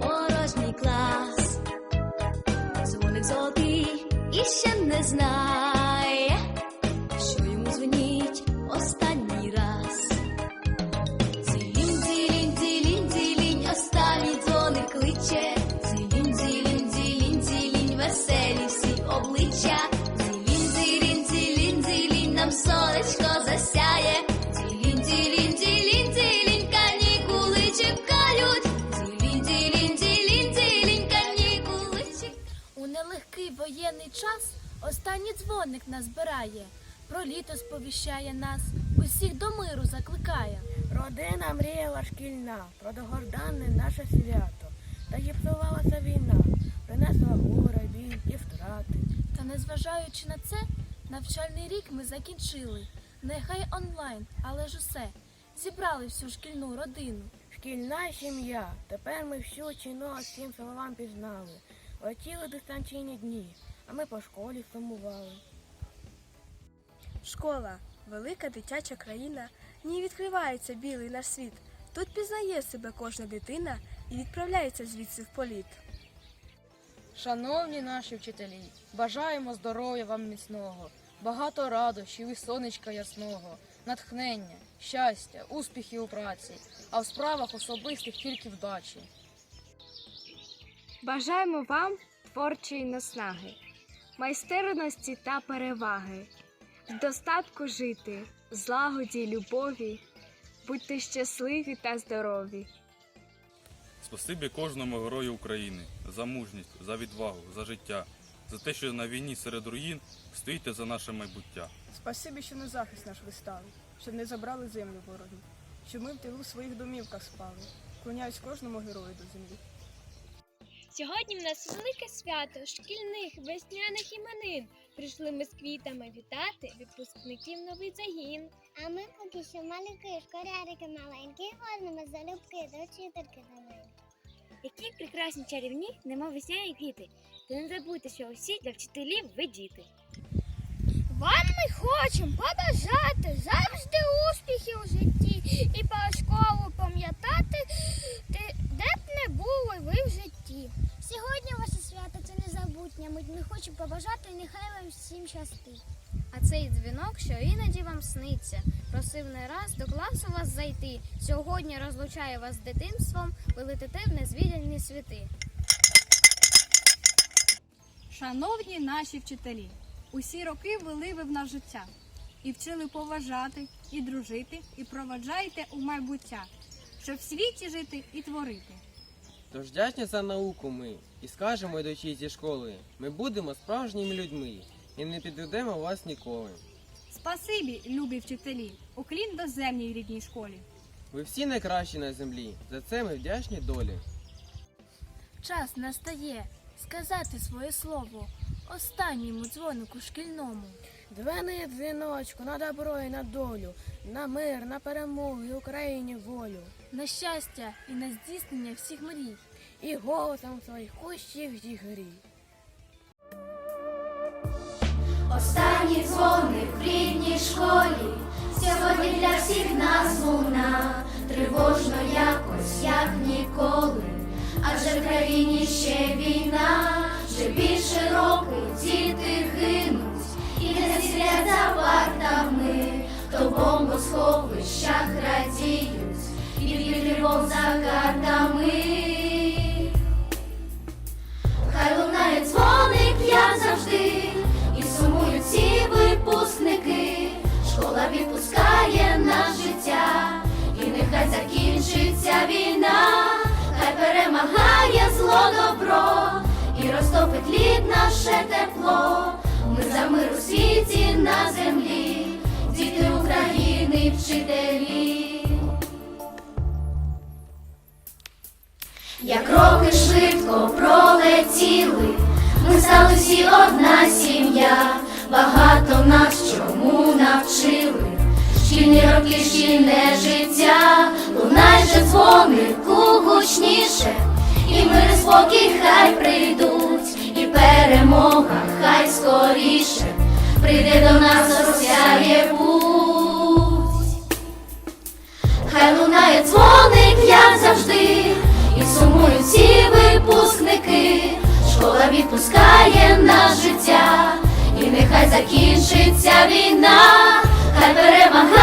порожній клас, дзвоник золотий і ще не знає. Воєнний час останній дзвоник нас збирає, про літо сповіщає нас, усіх до миру закликає. Родина мріяла шкільна, про догордане наше свято. Та зіпсувалася війна, принесла горе, біль і втрати. Та незважаючи на це, навчальний рік ми закінчили. Нехай онлайн, але ж усе. Зібрали всю шкільну родину. Шкільна сім'я, тепер ми всю ціну всім словам пізнали. Летіли дистанційні дні, а ми по школі сумували. Школа велика дитяча країна. В ній відкривається білий наш світ. Тут пізнає себе кожна дитина і відправляється звідси в політ. Шановні наші вчителі, бажаємо здоров'я вам міцного, багато радощів і сонечка ясного, натхнення, щастя, успіхів у праці, а в справах особистих тільки вдачі. Бажаємо вам творчої наснаги, майстерності та переваги, в достатку жити, злагоді й любові, будьте щасливі та здорові. Спасибі кожному герою України за мужність, за відвагу, за життя, за те, що на війні серед руїн стоїте за наше майбуття. Спасибі, що на захист наш вистали, щоб не забрали землю вороги, щоб ми в тилу своїх домівках спали. Клоняюсь кожному герою до землі. Сьогодні в нас велике свято шкільних весняних іменин. Прийшли ми з квітами вітати випускників новий загін. А ми поки що малюки, школярики маленькі, ходимо залюбки до вчительки до. Які прекрасні чарівні, нема весняні квіти. Та не забудьте, що усі для вчителів ви діти. Вам ми хочемо побажати завжди успіхів у житті і про школу пам'ятати, де де б не були ви в житті. Сьогодні ваше свято це незабутня мить. Ми і нехай вам всім щастить. А цей дзвінок, що іноді вам сниться, просив не раз до класу вас зайти. Сьогодні розлучає вас з дитинством, ви летите в незвідані світи. Шановні наші вчителі, усі роки вели ви в нас життя і вчили поважати, і дружити, і проваджаєте у майбуття, щоб в світі жити і творити. Тож вдячні за науку ми і скажемо йдучи зі школи, ми будемо справжніми людьми і не підведемо вас ніколи. Спасибі, любі вчителі, уклін до земній рідній школі. Ви всі найкращі на землі. За це ми вдячні долі. Час настає сказати своє слово останньому дзвонику шкільному. Двени дзвіночку на добро і на долю, на мир, на перемогу і Україні волю. На щастя і на здійснення всіх мрій. І голосом своїх кущів зігрій. Останній дзвоник в рідній школі, сьогодні для всіх нас луна, тривожно якось, як ніколи, адже в країні ще війна, бомбосховищах радіють, і від тривог за картами. Хай лунає дзвоник, як завжди, і сумують ці випускники. Школа відпускає нас життя, і нехай закінчиться війна, хай перемагає зло добро, і розтопить лід наше тепло. Ми за мир у світі на землі, Вчителі. Як роки швидко пролетіли, ми стали всі одна сім'я, багато нас чому навчили, шкільні роки, шкільне життя, лунай же дзвонику гучніше, і мир спокій хай прийдуть, і перемога хай скоріше, прийде до нас хай закінчиться війна, хай перемагає.